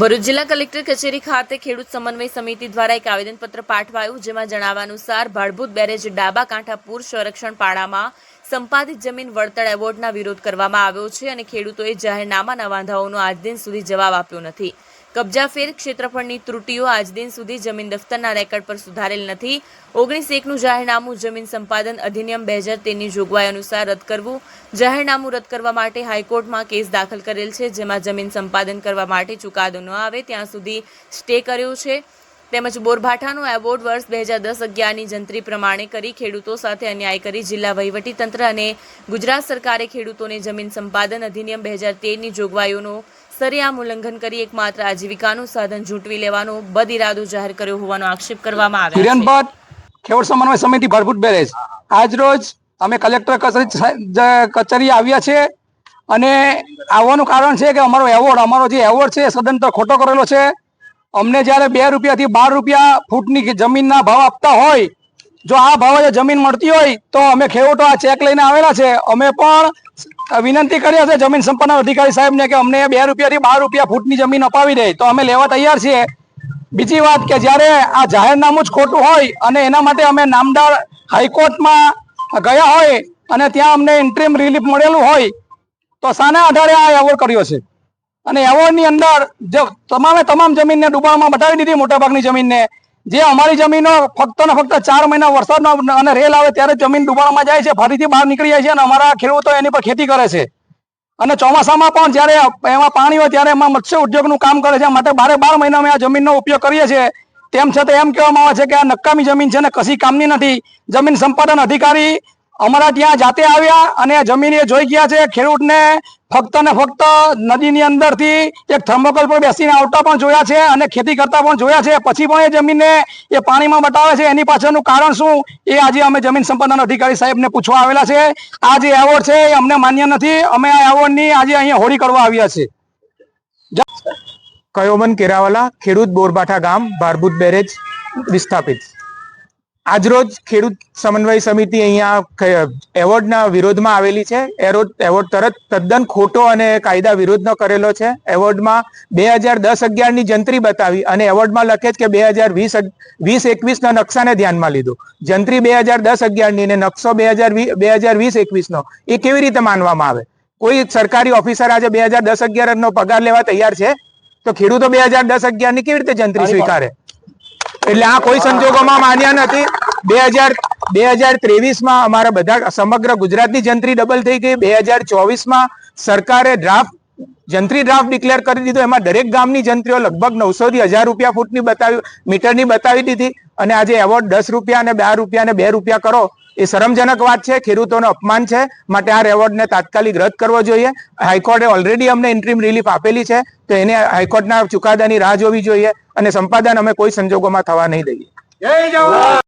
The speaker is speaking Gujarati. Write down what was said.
ભરૂચ જિલ્લા કલેક્ટર કચેરી ખાતે ખેડૂત સમન્વય સમિતિ દ્વારા એક આવેદનપત્ર પાઠવાયું, જેમાં જણાવ્યા અનુસાર ભાડભૂત બેરેજ ડાબા કાંઠા પૂર સંરક્ષણ પાડામાં સંપાદિત જમીન વળતર એવોર્ડના વિરોધ કરવામાં આવ્યો છે અને ખેડૂતોએ જાહેરનામાના વાંધાઓનો આજ દિન સુધી જવાબ આપ્યો નથી. કબજાફેર ક્ષેત્રફળની ત્રુટીઓ આજ દિન સુધી જમીન દફતરના રેકર્ડ પર સુધારેલ નથી. ઓગણીસ એકનું જાહેરનામું જમીન સંપાદન અધિનિયમ બે હજાર તેરની જોગવાઈ અનુસાર રદ કરવું. જાહેરનામું રદ કરવા માટે હાઈકોર્ટમાં કેસ દાખલ કરેલ છે, જેમાં જમીન સંપાદન કરવા માટે ચુકાદો ન આવે ત્યાં સુધી સ્ટે કર્યો છે. તેમજ બોરભાઠાનો એવોર્ડ વર્ષ બે હજાર દસ અગિયારની જંત્રી પ્રમાણે કરી ખેડૂતો સાથે અન્યાય કરી જિલ્લા વહીવટીતંત્ર અને ગુજરાત સરકારે ખેડૂતોને જમીન સંપાદન અધિનિયમ બે હજાર તેરની જોગવાઈઓનો સરેઆમ ઉલ્લંઘન કરી એકમાત્ર આજીવિકાનું સાધન ઝૂંટવી લેવાનો બદઇરાદો જાહેર કર્યો હોવાનો આક્ષેપ કરવામાં આવ્યો હિરેન ભટ્ટ સમન્વય સમિતિ ભરભૂત બેરેજ. આજ રોજ અમે કલેક્ટર કચેરી કચેરી આવ્યા છે અને આવવાનું કારણ છે કે અમારો એવોર્ડ અમારો જે એવોર્ડ છે સદંતર ખોટો કરેલો છે. અમને જ્યારે બે રૂપિયાથી બાર રૂપિયા ફૂટની જમીનના ભાવ આપતા હોય જો આ ભાવે જમીન મળતી હોય તો અમે ખેડૂતો આ ચેક લઈને આવેલા છે. અમે પણ વિનંતી કરી હશે જમીન સંપન્ન અધિકારી સાહેબને કે અમને બે રૂપિયાથી બાર રૂપિયા ફૂટની જમીન અપાવી દે. તો અમે લેવા તૈયાર છીએ. બીજી વાત કે જ્યારે આ જાહેરનામું જ ખોટું હોય અને એના માટે અમે નામદાર હાઈકોર્ટમાં ગયા હોય અને ત્યાં અમને ઇન્ટ્રીમ રિલીફ મળેલું હોય, તો સાના આધારે આ એવોર્ડ કર્યો છે. અને એવોર્ડની અંદર જે તમામે તમામ જમીનને ડુબાણમાં બતાવી દીધી, મોટાભાગની જમીનને. જે અમારી જમીનો ફક્ત ને ફક્ત ચાર મહિના વરસાદનો અને રેલ આવે ત્યારે જમીન ડૂબાણમાં જાય છે, ફરીથી બહાર નીકળી જાય છે અને અમારા ખેડૂતો એની પર ખેતી કરે છે. અને ચોમાસામાં પણ જ્યારે એમાં પાણી હોય ત્યારે એમાં મત્સ્ય ઉદ્યોગનું કામ કરે છે, માટે બારે બાર મહિના અમે આ જમીનનો ઉપયોગ કરીએ છીએ. તેમ છતાં એમ કહેવામાં આવે છે કે આ નકામી જમીન છે ને કશી કામની નથી. જમીન સંપાદન અધિકારી અમારા ત્યાં જાતે આવ્યા અને જમીને જોઈ ગયા છે, ખેડૂતને ફક્ત ને ફક્ત નદીની અંદરથી એક થર્મોકોલ પર બેસીને આવતા પણ જોયા છે અને ખેતી કરતા પણ જોયા છે. પછી પણ એ જમીનને એ પાણીમાં બતાવે છે. એની પાછળનું કારણ શું? એ આજે અમે જમીન સંપાદન અધિકારી સાહેબને પૂછવા આવેલા છે. આ જે એવોર્ડ છે એ અમને માન્ય નથી. અમે આ એવોર્ડની આજે અહીંયા હોળી કરવા આવ્યા છે કયોમન કેરાવાલા ખેડૂત બોરબાઠા ગામ ભારભૂત બેરેજ, વિસ્થાપિત. આજરોજ ખેડૂત સમન્વય સમિતિ અહીંયા એવોર્ડના વિરોધમાં આવેલી છે. એરોડ એવોર્ડ તરત તદ્દન ખોટો અને કાયદા વિરોધનો કરેલો છે. એવોર્ડમાં બે હજાર દસ અગિયારની જંત્રી બતાવી અને એવોર્ડમાં લખે છે કે બે હજાર વીસ વીસ એકવીસના નકશાને ધ્યાનમાં લીધું. જંત્રી બે હજાર દસ અગિયારની અને નકશો બે હજાર બે હજાર વીસ એકવીસનો. એ કેવી રીતે માનવામાં આવે? કોઈ સરકારી ઓફિસર આજે બે હજાર દસ અગિયારનો પગાર લેવા તૈયાર છે? તો ખેડૂતો બે હજાર દસ અગિયારની કેવી રીતે જંત્રી સ્વીકારે? એટલે આ કોઈ સંજોગોમાં માન્ય નથી. બે હજાર બે હજાર ત્રેવીસમાં અમારા બધા સમગ્ર ગુજરાતની જંત્રી ડબલ થઈ ગઈ. બે હજાર ચોવીસમાં સરકારે ડ્રાફ્ટ જંત્રી ડ્રાફ્ટ ડિક્લેર કરી દીધો. એમાં દરેક ગામની જંત્રીઓ લગભગ નવસો થી હજાર રૂપિયા ફૂટની બતાવી, મીટરની બતાવી દીધી. અને આજે એવોર્ડ દસ રૂપિયા અને બાર રૂપિયા અને બે રૂપિયા કરો, એ શરમજનક વાત છે. ખેડૂતોનો અપમાન છે. માટે આ એવોર્ડને તાત્કાલિક રદ કરવો જોઈએ. હાઈકોર્ટે ઓલરેડી અમને ઇન્ટ્રીમ રિલીફ આપેલી છે. તો એને હાઈકોર્ટના ચુકાદાની રાહ જોવી જોઈએ. અને સંપાદન અમે કોઈ સંજોગોમાં થવા નહીં દઈએ.